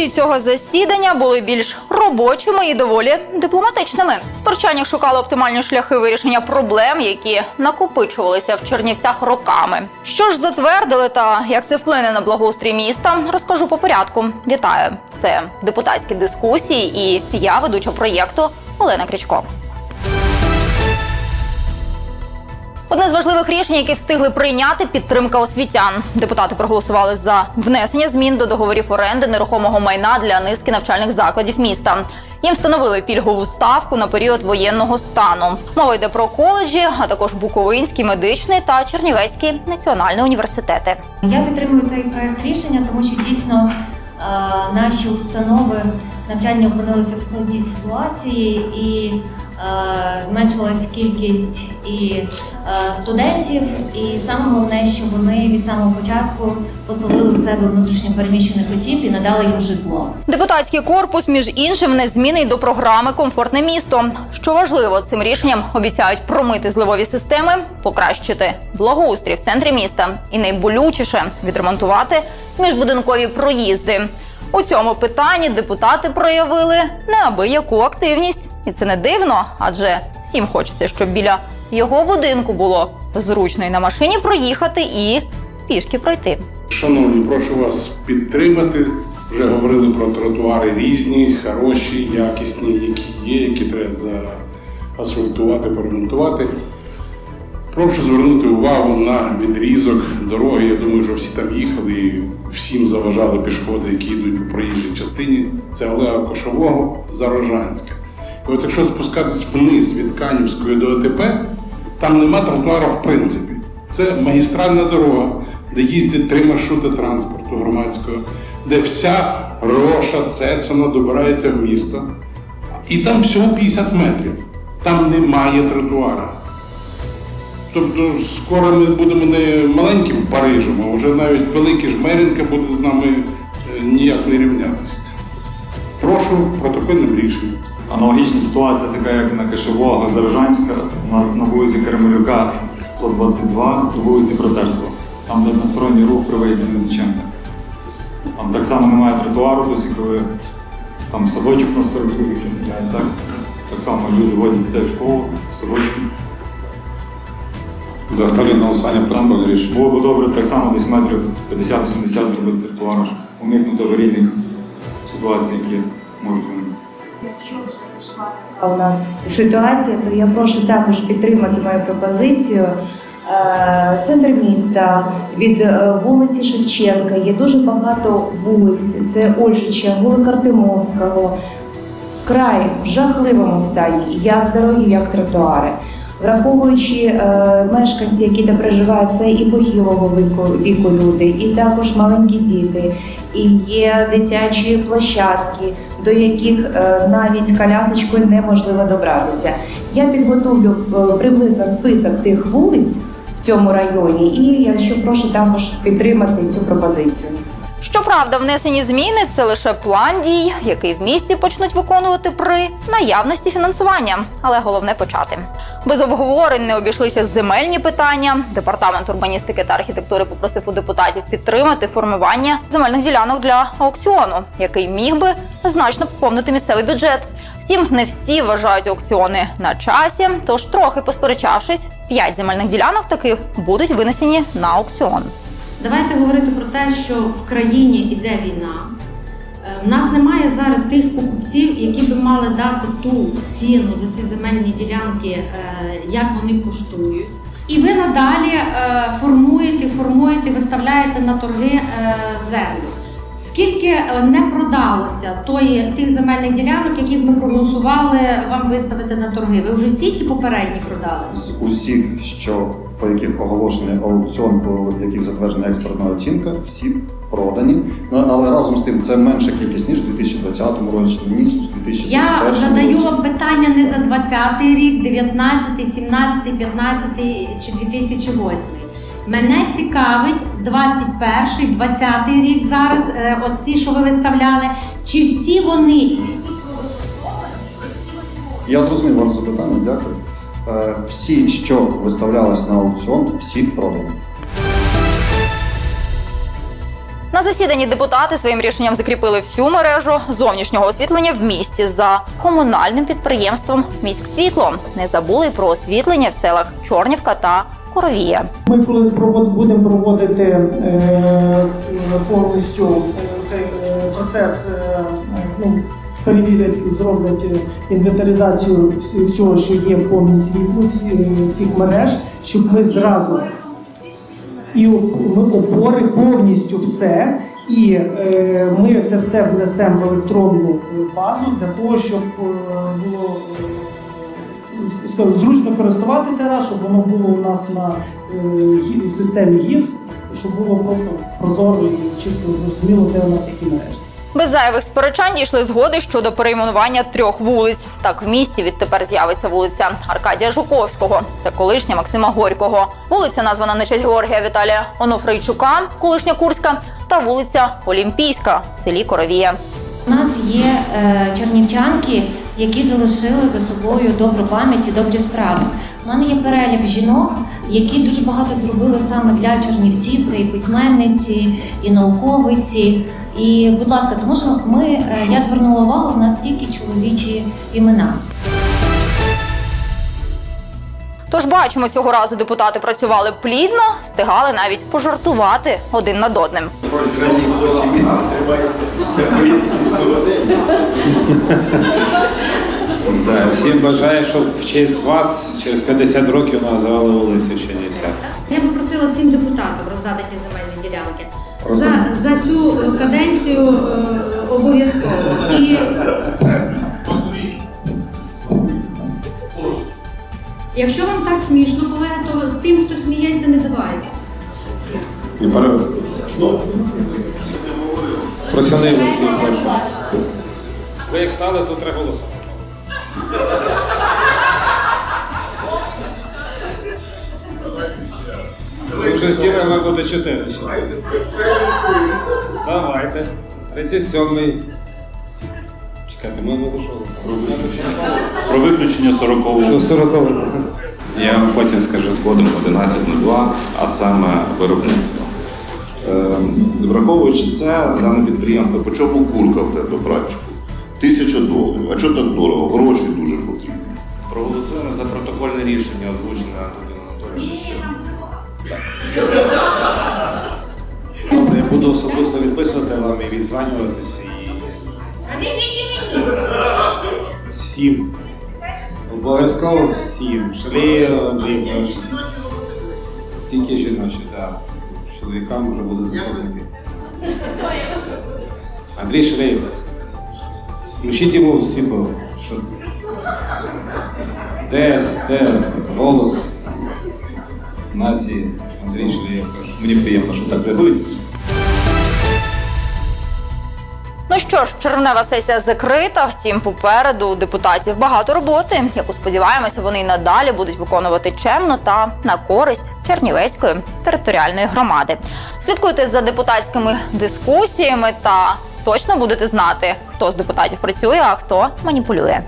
Дискусії цього засідання були більш робочими і доволі дипломатичними. Спорчання шукали оптимальні шляхи вирішення проблем, які накопичувалися в Чернівцях роками. Що ж затвердили та як це вплине на благоустрій міста, розкажу по порядку. Вітаю! Це депутатські дискусії, і я ведуча проєкту Олена Крічко. Одне з важливих рішень, які встигли прийняти, підтримка освітян. Депутати проголосували за внесення змін до договорів оренди нерухомого майна для низки навчальних закладів міста. Їм встановили пільгову ставку на період воєнного стану. Мова йде про коледжі, а також Буковинський медичний та Чернівецький національний університети. Я підтримую цей проект рішення, тому що дійсно е, наші установи навчання опинилися в складній ситуації і е, зменшилась кількість і е, студентів. І саме головне, що вони від самого початку поселили в себе внутрішньо переміщених осіб і надали їм житло. Депутатський корпус, між іншим, не зміни й до програми Комфортне місто. Що важливо, цим рішенням обіцяють промити зливові системи, покращити благоустрій в центрі міста і найболючіше відремонтувати міжбудинкові проїзди. У цьому питанні депутати проявили неабияку активність, і це не дивно, адже всім хочеться, щоб біля його будинку було зручно і на машині проїхати і пішки пройти. Шановні, прошу вас підтримати. Вже говорили про тротуари різні, хороші, якісні, які є, які треба заасфальтувати, поремонтувати. Прошу звернути увагу на відрізок дороги. Я думаю, що всі там їхали і всім заважали пішоходи, які йдуть по проїжджій частині. Це Олега Кошового, Зарожанська. І от якщо спускатись вниз від Канівської до АТП, там нема тротуару в принципі. Це магістральна дорога, де їздять три маршрути транспорту громадського, де вся Роша, Цецина добирається в місто. І там всього 50 метрів. Там немає тротуара. Тобто скоро ми будемо не маленьким Парижем, а вже навіть великий Жмеренка буде з нами е, ніяк не рівнятися. Прошу протокольним рішенням. Аналогічна ситуація, така як на Кишевого, Зарожанська, у нас на вулиці Кармелюка 122 до вулиці Братерства. Там де односторонній рух при виїзді на. Там так само немає тротуару, досі коли там садочок на 40 не так? Так само люди водять дітей в школу, в садочки. Доставлю на голосування Там рішення. було б добре так само десь метрів 50-80 зробити тротуару, щоб уникнути аварійних ситуацій, які можуть виникнути. А у нас ситуація, то я прошу також підтримати мою пропозицію. Е, Центр міста від е, вулиці Шевченка є дуже багато вулиць. Це Ольжича, вулика Артемовського. Вкрай в жахливому стані, як дороги, як тротуари. Враховуючи е, мешканці, які там проживають, це і похилого віку, люди, і також маленькі діти, і є дитячі площадки, до яких е, навіть колясочкою неможливо добратися. Я підготовлю е, приблизно список тих вулиць в цьому районі, і якщо прошу також підтримати цю пропозицію. Щоправда, внесені зміни це лише план дій, який в місті почнуть виконувати при наявності фінансування. Але головне почати. Без обговорень не обійшлися земельні питання. Департамент урбаністики та архітектури попросив у депутатів підтримати формування земельних ділянок для аукціону, який міг би значно поповнити місцевий бюджет. Втім, не всі вважають аукціони на часі. Тож, трохи посперечавшись, п'ять земельних ділянок таки будуть винесені на аукціон. Давайте говорити про те, що в країні йде війна. Е, В нас немає зараз тих покупців, які би мали дати ту ціну за ці земельні ділянки, е, як вони коштують. І ви надалі е, формуєте, формуєте, виставляєте на торги е, землю. Скільки е, не продалося тої, тих земельних ділянок, яких ми проголосували вам виставити на торги? Ви вже всі ті попередні продали? з усіх, що по яких оголошений аукціон, по яких затверджена експертна оцінка, всі продані. Ну, але разом з тим це менша кількість ніж у 2020 році, ніж у 2021 Я задаю році. вам питання не за 20 рік, 19, 17, 15 чи 2008. Мене цікавить 21, 20 рік зараз, е, от ці, що ви виставляли, чи всі вони Я зрозумів ваше запитання, дякую. Е, Всі, що виставлялись на аукціон, всі продані. На засіданні депутати своїм рішенням закріпили всю мережу зовнішнього освітлення в місті за комунальним підприємством Міськсвітло. Не забули й про освітлення в селах Чорнівка та Коровія. Ми будемо проводити е, повністю е, цей процес, ну, перевірять і зроблять е, інвентаризацію всього, що є по міськвітлу, всіх мереж, щоб ми зразу і опори повністю все. І е, ми це все внесемо в електронну е, базу для того, щоб е, було е, зручно користуватися раз, щоб воно було у нас на е, системі ГІС, щоб було просто прозоро і чітко зрозуміло, де у нас які мережі. Без зайвих сперечань дійшли згоди щодо перейменування трьох вулиць. Так в місті відтепер з'явиться вулиця Аркадія Жуковського, це колишня Максима Горького. Вулиця названа на честь Георгія Віталія Онофрийчука, колишня Курська, та вулиця Олімпійська в селі Коровія. У нас є е, чернівчанки, які залишили за собою добру пам'ять і добрі справи. У мене є перелік жінок, які дуже багато зробили саме для чернівців. Це і письменниці, і науковиці. І, будь ласка, тому що ми е, я звернула увагу, у нас тільки чоловічі імена. Тож бачимо, цього разу депутати працювали плідно, встигали навіть пожартувати один над одним. Да, всім бажаю, щоб в честь вас через 50 років називали вулиці в Чернівцях. Я би просила всім депутатам роздати ті земельні ділянки. За, за цю е, каденцію е, обов'язково. І якщо вам так смішно, колеги, то тим, хто сміється, не давайте. І пере- Просили всі прошу. Ви як стали, то треба голосувати. Вже ви буде 4. Давайте. 37-й. Чекайте, ми не зайшли. Про виключення 40-го. Що 40 Я вам потім скажу кодом 1102, а саме виробництво. Ем, Враховуючи це, дане підприємство, по чому курка в тебе, братчику? Тисяча доларів. А чого так дорого? Гроші дуже потрібні. Проголосуємо за протокольне рішення, озвучене Антоніном Анатолійовичем. Я буду особисто відписувати вам і відзванюватися і. Всім. Обов'язково всім. Шалію Андрій. Тільки жіночі, так. Чоловікам вже буде заступники. Андрій Шалєєв. Включіть йому світло. Що... Де, де голос нації прошу. Мені приємно, що так реагують. Ну що ж, червнева сесія закрита. Втім, попереду у депутатів багато роботи, яку сподіваємося, вони й надалі будуть виконувати чемно та на користь Чернівецької територіальної громади. Слідкуйте за депутатськими дискусіями та точно будете знати, хто з депутатів працює, а хто маніпулює.